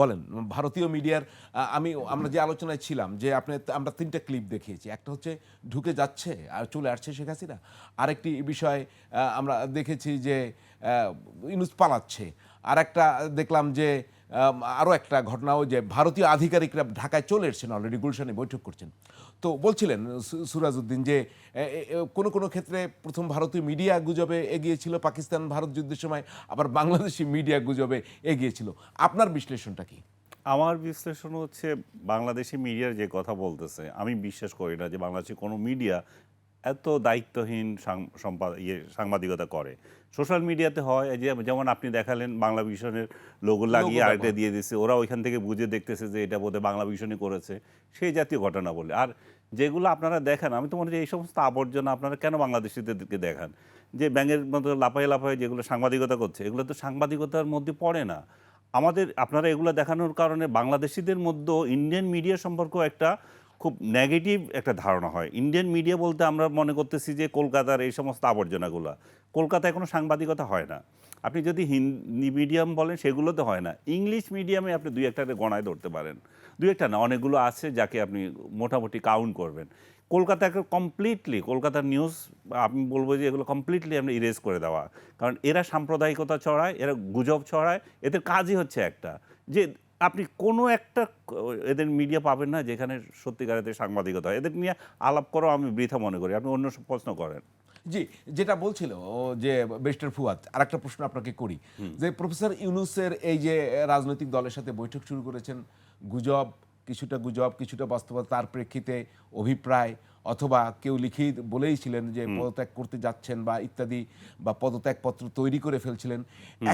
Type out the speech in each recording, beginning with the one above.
বলেন, ভারতীয় মিডিয়ার আমি, আমরা যে আলোচনায় ছিলাম যে আপনি আমরা তিনটা ক্লিপ দেখিয়েছি। একটা হচ্ছে ঢুকে যাচ্ছে আর চলে আসছে শেখ হাসিনা। আরেকটি বিষয় আমরা দেখেছি যে ইউনুস পালাচ্ছে। আর একটা দেখলাম যে আরও একটা ঘটনাও যে ভারতীয় আধিকারিকরা ঢাকায় চলে এসেছেন অলরেডি গুলশানে বৈঠক করছেন। তো বলছিলেন সুরাজউদ্দিন যে কোনো কোনো ক্ষেত্রে প্রথম ভারতীয় মিডিয়া গুজবে এগিয়েছিল পাকিস্তান ভারত যুদ্ধের সময়, আবার বাংলাদেশি মিডিয়া গুজবে এগিয়েছিল। আপনার বিশ্লেষণটা কি? আমার বিশ্লেষণ হচ্ছে বাংলাদেশি মিডিয়ার যে কথা বলতেছে, আমি বিশ্বাস করি না যে বাংলাদেশি কোনো মিডিয়া এত দায়িত্বহীন ইয়ে সাংবাদিকতা করে। সোশ্যাল মিডিয়াতে হয় যে যেমন আপনি দেখালেন বাংলা ভিশনের লোগো লাগিয়ে। আরেকটা দিয়ে দিচ্ছে ওরা ওইখান থেকে বুঝে দেখতেছে যে এটা বোধহয় বাংলা ভিশনই করেছে সেই জাতীয় ঘটনা বলে। আর যেগুলো আপনারা দেখেন আমি তো মনে করি এই সমস্ত আবর্জনা আপনারা কেন বাংলাদেশিদেরকে দেখান? যে ব্যাঙের মতো লাফায় লাফায় যেগুলো সাংবাদিকতা করছে এগুলো তো সাংবাদিকতার মধ্যে পড়ে না। আমাদের আপনারা এগুলো দেখানোর কারণে বাংলাদেশিদের মধ্যেও ইন্ডিয়ান মিডিয়া সম্পর্কেও একটা খুব নেগেটিভ একটা ধারণা হয়। ইন্ডিয়ান মিডিয়া বলতে আমরা মনে করতেছি যে কলকাতার এই সমস্ত আবর্জনাগুলো। কলকাতায় কোনো সাংবাদিকতা হয় না। আপনি যদি হিন্দি মিডিয়াম বলেন, সেগুলোতে হয় না। ইংলিশ মিডিয়ামে আপনি দুই একটাতে গণায় ধরতে পারেন। দুই একটা না, অনেকগুলো আছে যাকে আপনি মোটামুটি কাউন্ট করবেন। কলকাতাকে কমপ্লিটলি কলকাতার নিউজ আমি বলব যে এগুলো কমপ্লিটলি আমরা ইরেজ করে দেওয়া। কারণ এরা সাম্প্রদায়িকতা ছড়ায়, এরা গুজব ছড়ায়, এদের কাজই হচ্ছে একটা। যে আপনি কোনো একটা এদের মিডিয়া পাবেন না যেখানে সত্যিকার এদের সাংবাদিকতা এদের নিয়ে আলাপ করো আমি বৃথা মনে করি। আপনি অন্য সব প্রশ্ন করেন। জি যেটা বলছিল যে বেস্টার ফুয়াদ আর একটা প্রশ্ন আপনাকে করি। যে প্রফেসর ইউনুসের এই যে রাজনৈতিক দলের সাথে বৈঠক শুরু করেছেন গুজব কিছুটা গুজব কিছুটা বাস্তবতা তার প্রেক্ষিতে অভিপ্রায় অথবা কেউ লিখে বলেই ছিলেন যে পদত্যাগ করতে যাচ্ছেন বা ইত্যাদি বা পদত্যাগপত্র তৈরি করে ফেলছিলেন।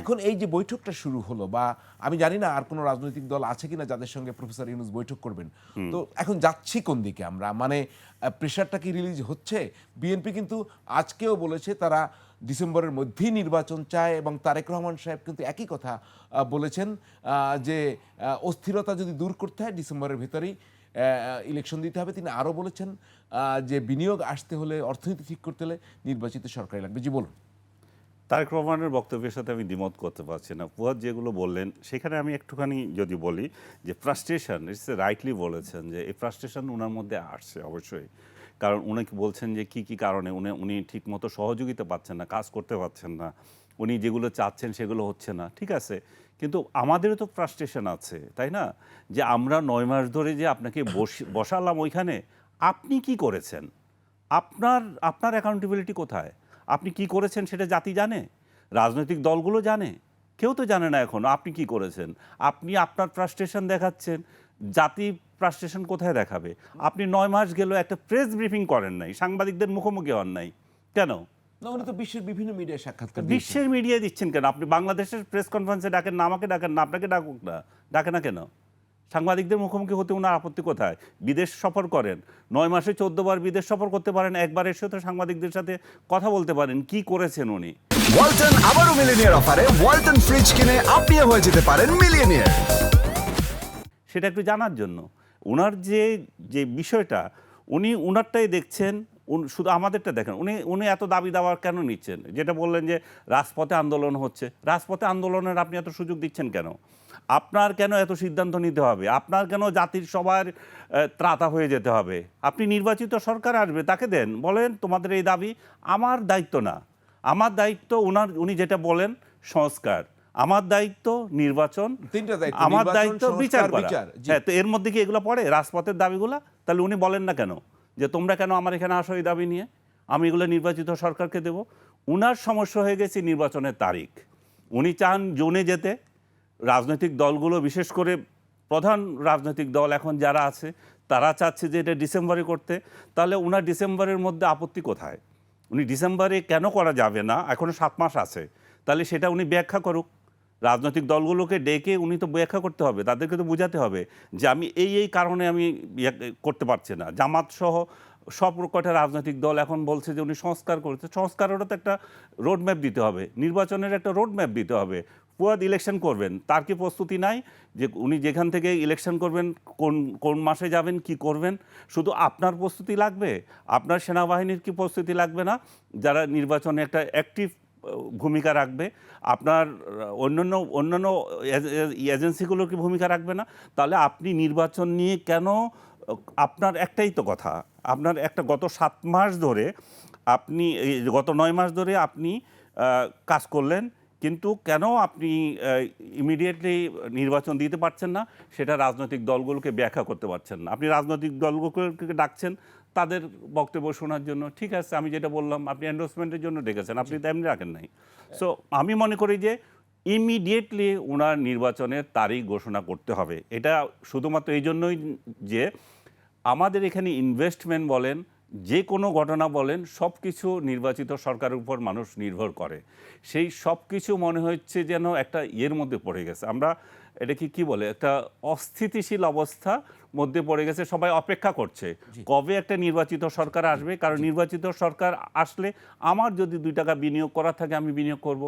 এখন এই যে বৈঠকটা শুরু হলো বা আমি জানি না আর কোনো রাজনৈতিক দল আছে কিনা যাদের সঙ্গে প্রফেসর ইউনুস বৈঠক করবেন। তো এখন যাচ্ছি কোন দিকে আমরা? মানে প্রেশারটা কি রিলিজ হচ্ছে? বিএনপি কিন্তু আজকেও বলেছে তারা ডিসেম্বরের মধ্যেই নির্বাচন চায় এবং তারেক রহমান সাহেব কিন্তু একই কথা বলেছেন যে অস্থিরতা যদি দূর করতে হয় ডিসেম্বরের ভেতরেই ইলেকশন দিতে হবে। তিনি আরও বলেছেন যে বিনিয়োগ আসতে হলে অর্থনীতি ঠিক করতে হলে নির্বাচিত সরকারি লাগবে। জি, বলুন। তারেক রহমানের বক্তব্যের সাথে আমি দ্বিমত করতে পারছি না। ফুয়াদ যেগুলো বললেন, সেখানে আমি একটুখানি যদি বলি যে ফ্রাস্ট্রেশন ইটস রাইটলি বলেছেন যে এই ফ্রাস্ট্রেশন ওনার মধ্যে আসছে অবশ্যই। কারণ উনি বলছেন যে কি কি কারণে উনি উনি ঠিকমতো সহযোগিতা পাচ্ছেন না, কাজ করতে পারছেন না। উনি যেগুলো চাচ্ছেন সেগুলো হচ্ছে না, ঠিক আছে? কিন্তু আমাদেরও তো ফ্রাস্ট্রেশন আছে, তাই না? যে আমরা নয় মাস ধরে যে আপনাকে বস- বসালাম ওইখানে, আপনি কি করেছেন? আপনার আপনার অ্যাকাউন্টেবিলিটি কোথায়? আপনি কি করেছেন সেটা জাতি জানে? রাজনৈতিক দলগুলো জানে? কেউ তো জানে না এখন, আপনি কি করেছেন? আপনি আপনার ফ্রাস্ট্রেশন দেখাচ্ছেন, জাতি ফ্রাস্ট্রেশন কোথায় দেখাবে? আপনি নয় মাস গেলেও একটা প্রেস ব্রিফিং করেন নাই, সাংবাদিকদের মুখোমুখি হন নাই, কেন? না উনি তো বিশ্বের বিভিন্ন মিডিয়ায় সাক্ষাৎকার বিশ্বের মিডিয়া দিচ্ছেন কেন? আপনি বাংলাদেশের প্রেস কনফারেন্সে ডাকেন না আমাকে ডাকেন না আপনাকে ডাকুক না ডাকে না কেন? সাংবাদিকদের মুখোমুখি হতে ওনার আপত্তি কোথায়? বিদেশ সফর করেন নয় মাসে চোদ্দ বার বিদেশ সফর করতে পারেন একবার এসে তো সাংবাদিকদের সাথে কথা বলতে পারেন কি করেছেন উনি? ওয়ালটন আবারও মিলিনিয়ার অফারে ওয়ালটন ফ্রিজ কিনে আপনিও হয়ে যেতে পারেন মিলিয়নিয়ার। সেটা একটু জানার জন্য ওনার যে যে বিষয়টা উনি ওনারটাই দেখছেন শুধু আমাদেরটা দেখেন উনি উনি এত দাবি দাওয়ার কেন নিচ্ছেন? যেটা বললেন যে রাজপথে আন্দোলন হচ্ছে। রাজপথে আন্দোলনের আপনি এত সুযোগ দিচ্ছেন কেন? আপনার কেন এত সিদ্ধান্ত নিতে হবে? আপনার কেন জাতির সবার ত্রাতা হয়ে যেতে হবে? আপনি নির্বাচিত সরকার আসবে তাকে দেন। বলেন তোমাদের এই দাবি আমার দায়িত্ব না। আমার দায়িত্ব ওনার উনি যেটা বলেন সংস্কার। আমার দায়িত্ব নির্বাচন। তিনটা দায়িত্ব, আমার দায়িত্ব বিচার করা। বিচার, হ্যাঁ তো এর মধ্যে কি এগুলো পড়ে? রাজপথের দাবিগুলা? তাহলে উনি বলেন না কেন? যে তোমরা কেন আমার এখানে আসো এই দাবি নিয়ে? আমি এগুলো নির্বাচিত সরকারকে দেব। উনার সমস্যা হয়ে গেছে নির্বাচনের তারিখ। উনি চান জোনে যেতে। রাজনৈতিক দলগুলো, বিশেষ করে প্রধান রাজনৈতিক দল এখন যারা আছে, তারা চাচ্ছে যে এটা ডিসেম্বরে করতে। তাহলে উনার ডিসেম্বরের মধ্যে আপত্তি কোথায়? উনি ডিসেম্বরে কেন করা যাবে না? এখনও সাত মাস আছে। তাহলে সেটা উনি ব্যাখ্যা করুক। রাজনৈতিক দলগুলোকে ডেকে উনি তো ব্যাখ্যা করতে হবে, তাদেরকে তো বোঝাতে হবে যে আমি এই এই কারণে আমি ইয়ে করতে পারছি না। জামাত সহ সব কটা রাজনৈতিক দল এখন বলছে যে উনি সংস্কার করেছে, সংস্কারেরও তো একটা রোড ম্যাপ দিতে হবে, নির্বাচনের একটা রোড ম্যাপ দিতে হবে। পুয়াদ ইলেকশন করবেন, তার কি প্রস্তুতি নাই যে উনি যেখান থেকে ইলেকশন করবেন, কোন কোন মাসে যাবেন, কি করবেন? শুধু আপনার প্রস্তুতি লাগবে, আপনার সেনাবাহিনীর কি প্রস্তুতি লাগবে না? যারা নির্বাচনে একটা অ্যাক্টিভ ভূমিকা রাখবে। আপনার, অন্যান্য অন্যান্য এজ- এজ- এজেন্সিগুলোর কি ভূমিকা রাখবে না? তাহলে আপনি নির্বাচন নিয়ে কেন, আপনার একটাই তো কথা, আপনার একটা গত সাত মাস ধরে আপনি গত নয় মাস ধরে আপনি কাজ করলেন, কিন্তু কেন আপনি ইমিডিয়েটলি নির্বাচন দিতে পারছেন না? সেটা রাজনৈতিক দলগুলোকে ব্যাখ্যা করতে পারছেন না। আপনি রাজনৈতিক দলগুলোকে ডাকছেন তাদের বক্তব্য শোনার জন্য। ঠিক আছে আমি যেটা বললাম আপনি এন্ডোর্সমেন্টের জন্য ডেকেছেন আপনি তো এমনি রাখেন নাই। সো আমি মনে করি যে ইমিডিয়েটলি ওনার নির্বাচনের তারিখ ঘোষণা করতে হবে। এটা শুধুমাত্র এই জন্যই যে আমাদের এখানে ইনভেস্টমেন্ট বলেন যে কোনো ঘটনা বলেন সব কিছু নির্বাচিত সরকারের উপর মানুষ নির্ভর করে। সেই সব কিছু মনে হচ্ছে যেন একটা ইয়ের মধ্যে পড়ে গেছে। আমরা এটা কি কি বলে? একটা অস্থিতিশীল অবস্থা মধ্যে পড়ে গেছে সবাই অপেক্ষা করছে। কবে একটা নির্বাচিত সরকার আসবে? কারণ নির্বাচিত সরকার আসলে আমার যদি দুই টাকা বিনিয়োগ করা থাকে আমি বিনিয়োগ করব।